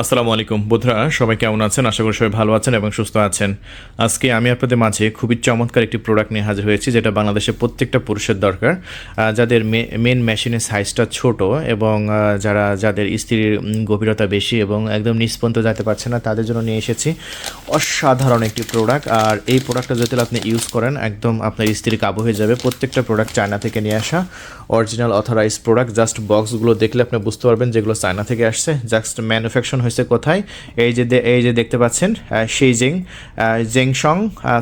আসসালামু আলাইকুম। বন্ধুরা, সবাই কেমন আছেন? আশা করি সবাই ভালো আছেন এবং সুস্থ আছেন। আজকে আমি আপনাদের মাঝে খুবই চমৎকার একটি প্রোডাক্ট নিয়ে হাজির হয়েছি, যেটা বাংলাদেশের প্রত্যেকটা পুরুষের দরকার। যাদের মেন মেশিনের সাইজটা ছোট এবং যারা, যাদের স্ত্রীর গভীরতা বেশি এবং একদম নিষ্পন্ত যেতে পারছে না, তাদের জন্য নিয়ে এসেছি অসাধারণ একটি প্রোডাক্ট আর এই প্রোডাক্টটা যদি আপনি ইউজ করেন, একদম আপনার স্ত্রীর কাবু হয়ে যাবে। প্রত্যেকটা প্রোডাক্ট চায়না থেকে নিয়ে আসা। অরিজিনাল অথরাইজ প্রোডাক্ট জাস্ট বক্সগুলো দেখলে আপনি বুঝতে পারবেন যেগুলো চায়না থেকে আসছে। জাস্ট ম্যানুফ্যাকচার হয়েছে কোথায়? এই যে এই যে দেখতে পাচ্ছেন সেইজিং জেংসং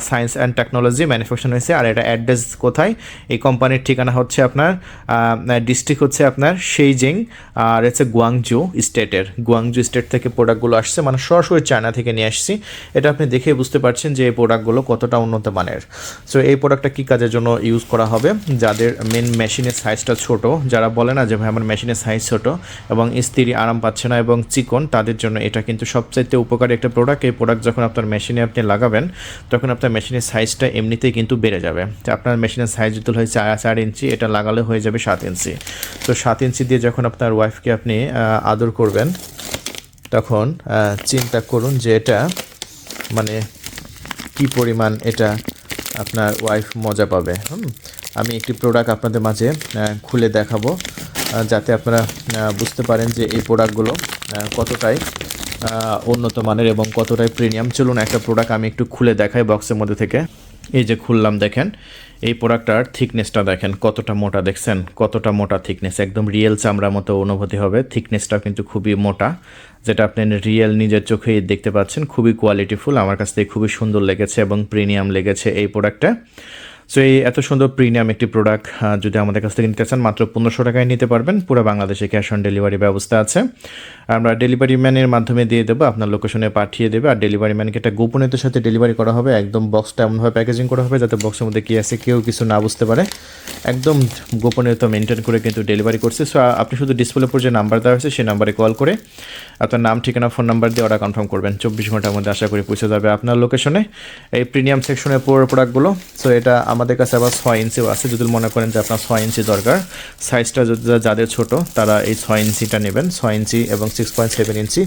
সায়েন্স অ্যান্ড টেকনোলজি ম্যানুফ্যাকচার হয়েছে। আর এটা অ্যাড্রেস কোথায়? এই কোম্পানির ঠিকানা হচ্ছে আপনার ডিস্ট্রিক্ট হচ্ছে আপনার সেইজিং আর হচ্ছে গুয়াংজু স্টেটের গুয়াংজু স্টেট থেকে প্রোডাক্টগুলো আসছে মানে সরাসরি চায়না থেকে নিয়ে আসছি। এটা আপনি দেখে বুঝতে পারছেন যে এই প্রোডাক্টগুলো কতটা উন্নত মানের। সো এই প্রোডাক্টটা কী কাজের জন্য ইউজ করা হবে? যাদের মেন মেশিনের সাইজটা ছোট, যারা বলে না যে, ভাই, আমার মেশিনের সাইজ ছোট এবং স্ত্রী আরাম পাচ্ছে না এবং চিকন, তাদের জন্য এটা কিন্তু সবচাইতে উপকারী একটা প্রোডাক্ট এই প্রোডাক্ট যখন আপনার মেশিনে আপনি লাগাবেন, তখন আপনার মেশিনের সাইজটা এমনিতেই কিন্তু বেড়ে যাবে। তো আপনার মেশিনের সাইজ যদি হয় চার চার ইঞ্চি, এটা লাগালে হয়ে যাবে সাত ইঞ্চি। তো সাত ইঞ্চি দিয়ে যখন আপনার ওয়াইফকে আপনি আদর করবেন, তখন চিন্তা করুন যে এটা মানে কি পরিমাণ এটা আপনার ওয়াইফ মজা পাবে। হুম? আমি একটি প্রোডাক্ট আপনাদের মাঝে খুলে দেখাবো যাতে আপনারা বুঝতে পারেন যে এই প্রোডাক্টগুলো কতটাই উন্নত মানের এবং কতটাই প্রিমিয়াম চলুন একটা প্রোডাক্ট আমি একটু খুলে দেখাই বক্সের মধ্যে থেকে। এই যে খুললাম, দেখেন, এই প্রোডাক্টটার থিকনেসটা দেখেন, কতটা মোটা, দেখছেন? কতটা মোটা থিকনেস একদম রিয়েল চামড়ার মতো অনুভূতি হবে। থিকনেসটা কিন্তু খুবই মোটা, যেটা আপনি রিয়েল নিজের চোখেই দেখতে পাচ্ছেন। খুবই কোয়ালিটিফুল আমার কাছ থেকে খুবই সুন্দর লেগেছে এবং প্রিমিয়াম লেগেছে এই প্রোডাক্টটা সো এই এত সুন্দর প্রিমিয়াম একটি প্রোডাক্ট যদি আমাদের কাছ থেকে নিতে চান, মাত্র পনেরোশো টাকায় নিতে পারবেন। পুরো বাংলাদেশে ক্যাশ অন ডেলিভারি ব্যবস্থা আছে। আমরা ডেলিভারি ম্যানের মাধ্যমে দিয়ে দেবো, আপনার লোকেশনে পাঠিয়ে দেবে। আর ডেলিভারি ম্যানকে একটা গোপনীয়তার সাথে ডেলিভারি করা হবে, একদম বক্সটা এমনভাবে প্যাকেজিং করা হবে, যাতে বক্সের মধ্যে কী আছে কেউ কিছু না বুঝতে পারে। একদম গোপনীয়তা মেনটেন করে কিন্তু ডেলিভারি করছে। সো আপনি শুধু ডিসপ্লে উপর যে নাম্বার দেওয়া হয়েছে, সেই নাম্বারে কল করে আপনার নাম, ঠিকানা ফোন নাম্বার দিয়ে অর্ডার কনফার্ম করবেন। চব্বিশ ঘণ্টার মধ্যে আশা করি পৌঁছে যাবে আপনার লোকেশনে এই প্রিমিয়াম সেকশনের পুরো প্রোডাক্টগুলো সো এটা আমাদের কাছে আবার ছয় ইঞ্চিও আছে। যদি মনে করেন যে আপনার ছয় ইঞ্চি দরকার সাইজটা যাদের ছোট, তারা এই ছয় ইঞ্চিটা নেবেন। ছয় ইঞ্চি এবং সিক্স পয়েন্ট সেভেন ইঞ্চি।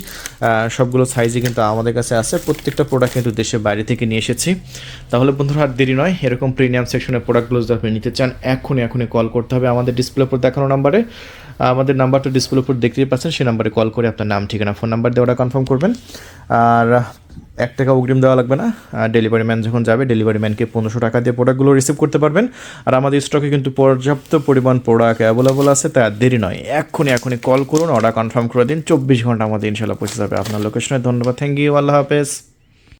সবগুলো সাইজই কিন্তু আমাদের কাছে আছে। প্রত্যেকটা প্রোডাক্ট কিন্তু দেশের বাইরে থেকে নিয়ে এসেছি। তাহলে বন্ধুরা, আর দেরি নয়, এরকম প্রিমিয়াম সেকশনের প্রোডাক্টগুলো যদি আপনি নিতে চান, এখনই এখনই কল করতে হবে আমাদের ডিসপ্লে উপর দেখানো নাম্বারে আমাদের নাম্বারটা ডিসপ্লে উপর দেখতেই পাচ্ছেন, সেই নাম্বারে কল করে আপনার নাম, ঠিকানা ফোন নাম্বার দিয়ে ওটা কনফার্ম করবেন। আর এক টাকা অগ্রিম দেওয়া লাগবে না। ডেলিভারি ম্যান যখন যাবে ডেলিভারি ম্যানকে পনেরোশো টাকা দিয়ে প্রোডাক্টগুলো রিসিভ করতে পারবেন। আর আমাদের স্টকে কিন্তু পর্যাপ্ত পরিমাণ প্রোডাক্ট অ্যাভেলেবল আছে, তা আর দেরি নয়। এক্ষুনি এখনই কল করুন অর্ডার কনফার্ম করে দিন। চব্বিশ ঘণ্টা আমাদের ইনশাল্লাহ পৌঁছে যাবে আপনার লোকেশনে ধন্যবাদ থ্যাংক ইউ আল্লাহ হাফেজ।